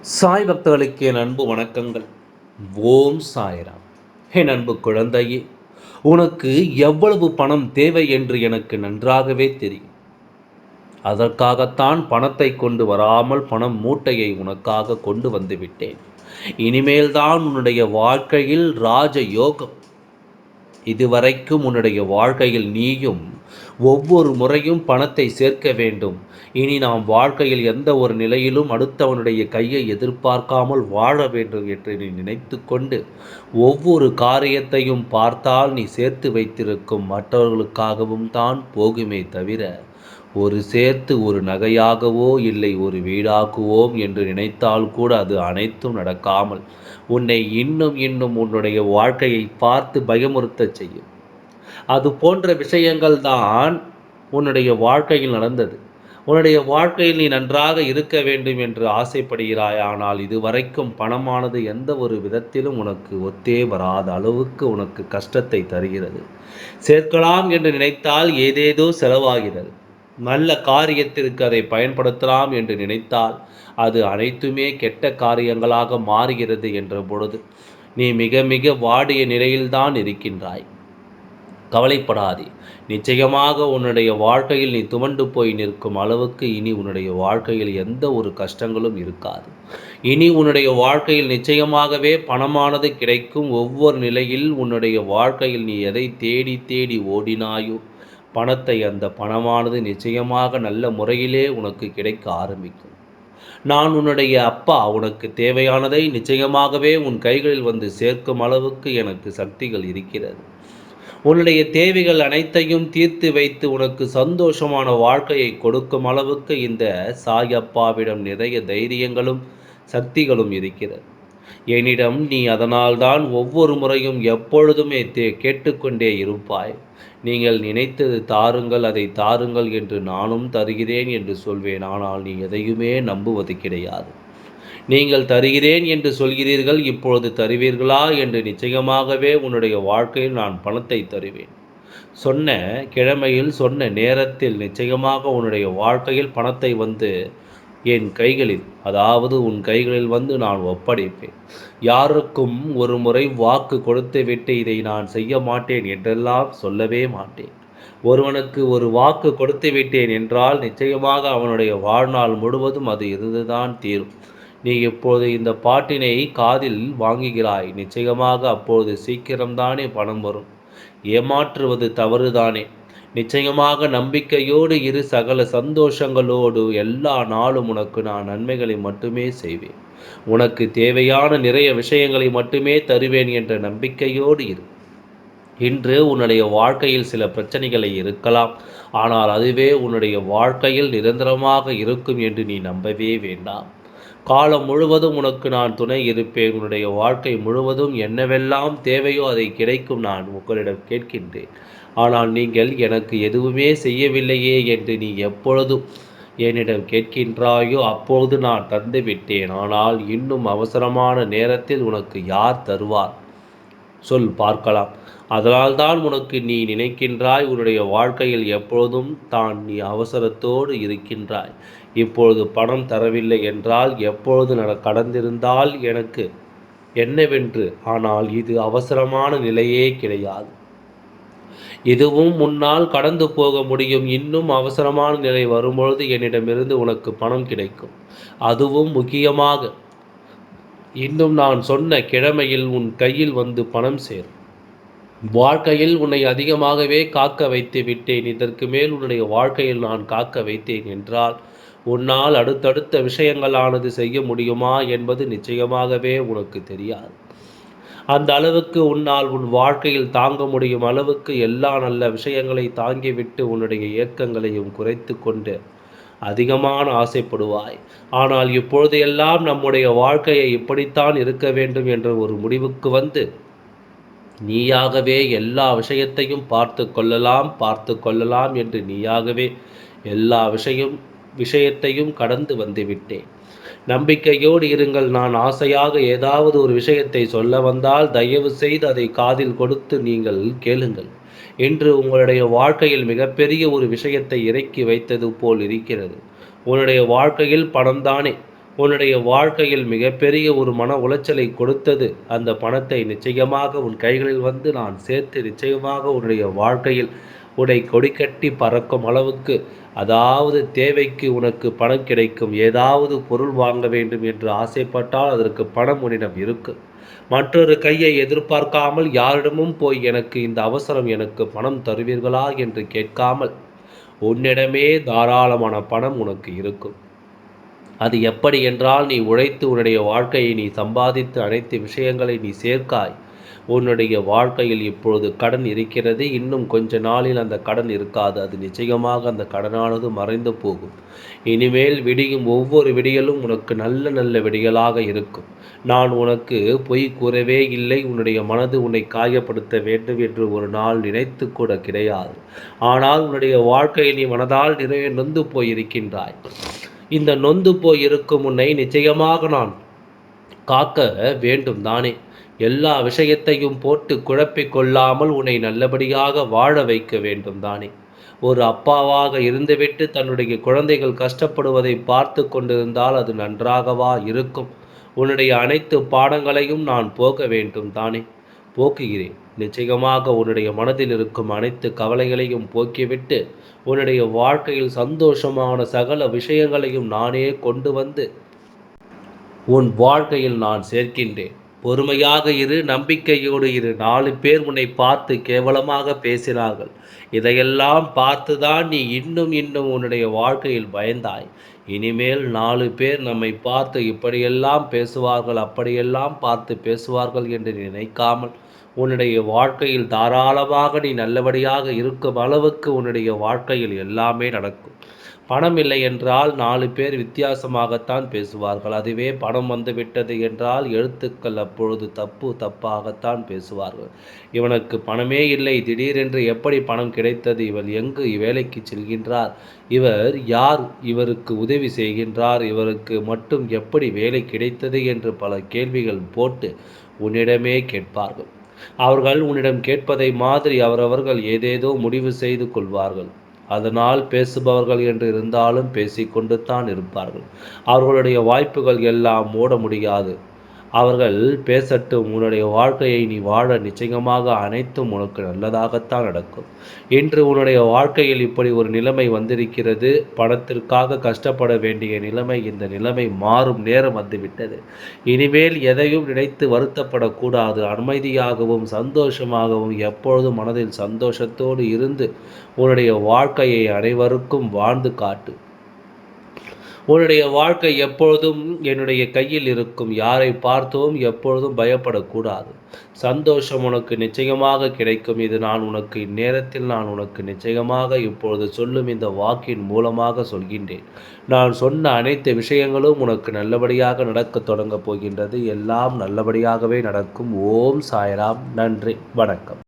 சாய் பக்தர்களுக்கு என் அன்பு வணக்கங்கள். ஓம் சாய்ராம். என் அன்பு குழந்தையே உனக்கு எவ்வளவு பணம் தேவை என்று எனக்கு நன்றாகவே தெரியும். அதற்காகத்தான் பணத்தை கொண்டு வராமல் பணம் மூட்டையை உனக்காக கொண்டு வந்துவிட்டேன் இனிமேல்தான் உன்னுடைய வாழ்க்கையில் ராஜ யோகம் இதுவரைக்கும் உன்னுடைய வாழ்க்கையில் நீயும் ஒவ்வொரு முறையும் பணத்தை சேர்க்க வேண்டும். இனி நாம் வாழ்க்கையில் எந்த ஒரு நிலையிலும் அடுத்தவனுடைய கையை எதிர்பார்க்காமல் வாழ வேண்டும் என்று நீ நினைத்து கொண்டு ஒவ்வொரு காரியத்தையும் பார்த்தால் நீ சேர்த்து வைத்திருக்கும் மற்றவர்களுக்காகவும் தான் போகுமே தவிர ஒரு சேர்த்து ஒரு நகையாகவோ இல்லை ஒரு வீடாக்குவோம் என்று நினைத்தால் கூட அது அனைத்தும் நடக்காமல் உன்னை இன்னும் இன்னும் உன்னுடைய வாழ்க்கையை பார்த்து பயமுறுத்தச் செய்யும். அது போன்ற விஷயங்கள் தான் உன்னுடைய வாழ்க்கையில் நடந்தது. உன்னுடைய வாழ்க்கையில் நீ நன்றாக இருக்க வேண்டும் என்று ஆசைப்படுகிறாய். ஆனால் இதுவரைக்கும் பணமானது எந்த ஒரு விதத்திலும் உனக்கு ஒத்தே வராத அளவுக்கு உனக்கு கஷ்டத்தை தருகிறது. சேர்க்கலாம் என்று நினைத்தால் ஏதேதோ செலவாகிறது. நல்ல காரியத்திற்கு அதை பயன்படுத்தலாம் என்று நினைத்தால் அது அனைத்துமே கெட்ட காரியங்களாக மாறுகிறது என்ற பொழுது நீ மிக மிக வாடிய நிலையில்தான் இருக்கின்றாய். கவலைப்படாதே. நிச்சயமாக உன்னுடைய வாழ்க்கையில் நீ துவண்டு போய் நிற்கும் அளவுக்கு இனி உன்னுடைய வாழ்க்கையில் எந்த ஒரு கஷ்டங்களும் இருக்காது. இனி உன்னுடைய வாழ்க்கையில் நிச்சயமாகவே பணமானது கிடைக்கும். ஒவ்வொரு நிலையில் உன்னுடைய வாழ்க்கையில் நீ எதை தேடி தேடி ஓடினாயோ பணத்தை அந்த பணமானது நிச்சயமாக நல்ல முறையிலே உனக்கு கிடைக்க ஆரம்பிக்கும். நான் உன்னுடைய அப்பா உனக்கு தேவையானதை நிச்சயமாகவே உன் கைகளில் வந்து சேர்க்கும் அளவுக்கு எனக்கு சக்திகள் இருக்கிறது. உன்னுடைய தேவைகள் அனைத்தையும் தீர்த்து வைத்து உனக்கு சந்தோஷமான வாழ்க்கையை கொடுக்கும் அளவுக்கு இந்த சாயப்பாவிடம் நிறைய தைரியங்களும் சக்திகளும் இருக்கிறது. என்னிடம் நீ அதனால்தான் ஒவ்வொரு முறையும் எப்பொழுதுமே தே கேட்டுக்கொண்டே இருப்பாய். நீங்கள் நினைத்தது தாருங்கள் அதை தாருங்கள் என்று நானும் தருகிறேன் என்று சொல்வேன். ஆனால் நீ எதையுமே நம்புவது கிடையாது. நீங்கள் தருகிறேன் என்று சொல்கிறீர்கள் இப்பொழுது தருவீர்களா என்று நிச்சயமாகவே உன்னுடைய வாழ்க்கையில் நான் பணத்தை தருவேன். சொன்ன கிழமையில் சொன்ன நேரத்தில் நிச்சயமாக உன்னுடைய வாழ்க்கையில் பணத்தை வந்து என் கைகளில் அதாவது உன் கைகளில் வந்து நான் ஒப்படைப்பேன். யாருக்கும் ஒரு முறை வாக்கு கொடுத்து விட்டு இதை நான் செய்ய மாட்டேன் என்றெல்லாம் சொல்லவே மாட்டேன். ஒருவனுக்கு ஒரு வாக்கு கொடுத்து விட்டேன் என்றால் நிச்சயமாக அவனுடைய வாழ்நாள் முழுவதும் அது இருந்துதான் தீரும். நீ இப்போது இந்த பாட்டினை காதில் வாங்குகிறாய். நிச்சயமாக அப்போது சீக்கிரம்தானே பணம் வரும். ஏமாற்றுவது தவறுதானே. நிச்சயமாக நம்பிக்கையோடு இரு சகல சந்தோஷங்களோடு எல்லா நாளும் உனக்கு நான் நன்மைகளை மட்டுமே செய்வேன். உனக்கு தேவையான நிறைய விஷயங்களை மட்டுமே தருவேன் என்ற நம்பிக்கையோடு இரு. இன்று உன்னுடைய வாழ்க்கையில் சில பிரச்சனைகளை இருக்கலாம். ஆனால் அதுவே உன்னுடைய வாழ்க்கையில் நிரந்தரமாக இருக்கும் என்று நீ நம்பவே வேண்டாம். காலம் முழுவதும் உனக்கு நான் துணை இருப்பேன். உன்னுடைய வாழ்க்கை முழுவதும் என்னவெல்லாம் தேவையோ அதை கிடைக்கும் நான் உங்களிடம் கேட்கின்றேன். ஆனால் நீங்கள் எனக்கு எதுவுமே செய்யவில்லையே என்று நீ எப்பொழுதும் என்னிடம் கேட்கின்றாயோ அப்பொழுது நான் தந்து விட்டேன். ஆனால் இன்னும் அவசரமான நேரத்தில் உனக்கு யார் தருவார்? சொல் பார்க்கலாம். அதனால்தான் உனக்கு நீ நினைக்கின்றாய் உன்னுடைய வாழ்க்கையில் எப்பொழுதும் தான் நீ அவசரத்தோடு இருக்கின்றாய். இப்பொழுது பணம் தரவில்லை என்றால் எப்பொழுது நட கடந்திருந்தால் எனக்கு என்னவென்று? ஆனால் இது அவசரமான நிலையே கிடையாது. இதுவும் முன்னால் கடந்து போக முடியும். இன்னும் அவசரமான நிலை வரும்பொழுது என்னிடமிருந்து உனக்கு பணம் கிடைக்கும். அதுவும் முக்கியமாக இன்னும் நான் சொன்ன கிழமையில் உன் கையில் வந்து பணம் சேரும். வாழ்க்கையில் உன்னை அதிகமாகவே காக்க வைத்து விட்டேன். இதற்கு மேல் உன்னுடைய வாழ்க்கையில் நான் காக்க வைத்தேன் என்றால் உன்னால் அடுத்தடுத்த விஷயங்களானது செய்ய முடியுமா என்பது நிச்சயமாகவே உனக்கு தெரியாது. அந்த அளவுக்கு உன்னால் உன் வாழ்க்கையில் தாங்க முடியும் அளவுக்கு எல்லா நல்ல விஷயங்களை தாங்கிவிட்டு உன்னுடைய இயக்கங்களையும் குறைத்து கொண்டு அதிகமான ஆசைப்படுவாய். ஆனால் இப்பொழுது எல்லாம் நம்முடைய வாழ்க்கையை இப்படித்தான் இருக்க வேண்டும் என்ற ஒரு முடிவுக்கு வந்து நீயாகவே எல்லா விஷயத்தையும் பார்த்து கொள்ளலாம் பார்த்து கொள்ளலாம் என்று நீயாகவே எல்லா விஷயம் விஷயத்தையும் கடந்து வந்துவிட்டேன் நம்பிக்கையோடு இருங்கள். நான் ஆசையாக ஏதாவது ஒரு விஷயத்தை சொல்ல வந்தால் தயவு செய்து அதை காதில் கொடுத்து நீங்கள் கேளுங்கள். இன்று உங்களுடைய வாழ்க்கையில் மிகப்பெரிய ஒரு விஷயத்தை இறக்கி வைத்தது போல் இருக்கிறது. உன்னுடைய வாழ்க்கையில் பணம்தானே உன்னுடைய வாழ்க்கையில் மிகப்பெரிய ஒரு மன உளைச்சலை கொடுத்தது. அந்த பணத்தை நிச்சயமாக உன் கைகளில் வந்து நான் சேர்த்து நிச்சயமாக உன்னுடைய வாழ்க்கையில் உன்னை கொடிக்கட்டி பறக்கும் அளவுக்கு அதாவது தேவைக்கு உனக்கு பணம் கிடைக்கும் ஏதாவது பொருள் வாங்க வேண்டும் என்று ஆசைப்பட்டால் அதற்கு பணம் உன்னிடம் இருக்கு. மற்றொரு கையை எதிர்பார்க்காமல் யாரிடமும் போய் எனக்கு இந்த அவசரம் எனக்கு பணம் தருவீர்களா என்று கேட்காமல் உன்னிடமே தாராளமான பணம் உனக்கு இருக்கும். அது எப்படி என்றால் நீ உழைத்து உன்னுடைய வாழ்க்கையை நீ சம்பாதித்து அனைத்து விஷயங்களை நீ சேர்க்காய். உன்னுடைய வாழ்க்கையில் இப்பொழுது கடன் இருக்கிறது. இன்னும் கொஞ்ச நாளில் அந்த கடன் இருக்காது. அது நிச்சயமாக அந்த கடனானது மறைந்து போகும். இனிமேல் விடியும் ஒவ்வொரு விடியலும் உனக்கு நல்ல நல்ல விடியலாக இருக்கும். நான் உனக்கு பொய் கூறவே இல்லை. உன்னுடைய மனது உன்னை காயப்படுத்த வேண்டும் என்று ஒரு நாள் நினைத்து கூட கிடையாது. ஆனால் உன்னுடைய வாழ்க்கையை நீ மனதால் நிறைய நொந்து போயிருக்கின்றாய். இந்த நொந்து போய் இருக்கும் உன்னை நிச்சயமாக நான் காக்க வேண்டும் தானே. எல்லா விஷயத்தையும் போட்டு குழப்பிக் கொள்ளாமல் உன்னை நல்லபடியாக வாழ வைக்க வேண்டும் தானே. ஒரு அப்பாவாக இருந்துவிட்டு தன்னுடைய குழந்தைகள் கஷ்டப்படுவதை பார்த்து கொண்டிருந்தால் அது நன்றாகவா இருக்கும். உன்னுடைய அனைத்து பாடங்களையும் நான் போக வேண்டும் தானே. போக்குகிறேன். நிச்சயமாக உன்னுடைய மனதில் இருக்கும் அனைத்து கவலைகளையும் போக்கிவிட்டு உன்னுடைய வாழ்க்கையில் சந்தோஷமான சகல விஷயங்களையும் நானே கொண்டு வந்து உன் வாழ்க்கையில் நான் சேர்க்கின்றேன். பொறுமையாக இரு நம்பிக்கையோடு இரு. நாலு பேர் உன்னை பார்த்து கேவலமாக பேசினார்கள். இதையெல்லாம் பார்த்துதான் நீ இன்னும் இன்னும் உன்னுடைய வாழ்க்கையில் பயந்தாய். இனிமேல் நாலு பேர் நம்மை பார்த்து இப்படியெல்லாம் பேசுவார்கள் அப்படியெல்லாம் பார்த்து பேசுவார்கள் என்று நினைக்காமல் உன்னுடைய வாழ்க்கையில் தாராளமாக நீ நல்லபடியாக இருக்கும் அளவுக்கு உன்னுடைய வாழ்க்கையில் எல்லாமே நடக்கும். பணம் இல்லை என்றால் நாலு பேர் வித்தியாசமாகத்தான் பேசுவார்கள். அதுவே பணம் வந்துவிட்டது என்றால் எழுத்துக்கள் அப்பொழுது தப்பு தப்பாகத்தான் பேசுவார்கள். இவனுக்கு பணமே இல்லை. திடீரென்று எப்படி பணம் கிடைத்தது? இவள் எங்கு வேலைக்கு செல்கின்றார்? இவர் யார்? இவருக்கு உதவி செய்கின்றார்? இவருக்கு மட்டும் எப்படி வேலை கிடைத்தது என்று பல கேள்விகள் போட்டு உன்னிடமே கேட்பார்கள். அவர்கள் உன்னிடம் கேட்பதை மாதிரி அவரவர்கள் ஏதேதோ முடிவு செய்து கொள்வார்கள். அதனால் பேசுபவர்கள் என்று இருந்தாலும் பேசிக்கொண்டு தான் இருப்பார்கள். அவர்களுடைய வாய்ப்புகள் எல்லாம் மூட முடியாது. அவர்கள் பேசட்டும் உன்னுடைய வாழ்க்கையை நீ வாழ நிச்சயமாக அனைத்தும் உனக்கு நல்லதாகத்தான் நடக்கும். இன்று உன்னுடைய வாழ்க்கையில் இப்படி ஒரு நிலைமை வந்திருக்கிறது. பணத்திற்காக கஷ்டப்பட வேண்டிய நிலைமை இந்த நிலைமை மாறும் நேரம் வந்துவிட்டது. இனிமேல் எதையும் நினைத்து வருத்தப்படக்கூடாது. அமைதியாகவும் சந்தோஷமாகவும் எப்பொழுதும் மனதில் சந்தோஷத்தோடு இருந்து உன்னுடைய வாழ்க்கையை அனைவருக்கும் வாழ்ந்து காட்டு. உன்னுடைய வாழ்க்கை எப்பொழுதும் என்னுடைய கையில் இருக்கும். யாரை பார்த்தும் எப்பொழுதும் பயப்படக்கூடாது. சந்தோஷம் உனக்கு நிச்சயமாக கிடைக்கும். இது நான் உனக்கு இந்நேரத்தில் நான் உனக்கு நிச்சயமாக இப்பொழுது சொல்லும் இந்த வாக்கின் மூலமாக சொல்கின்றேன். நான் சொன்ன அனைத்து விஷயங்களும் உனக்கு நல்லபடியாக நடக்க தொடங்கப் போகின்றது. எல்லாம் நல்லபடியாகவே நடக்கும். ஓம் சாய்ராம். நன்றி. வணக்கம்.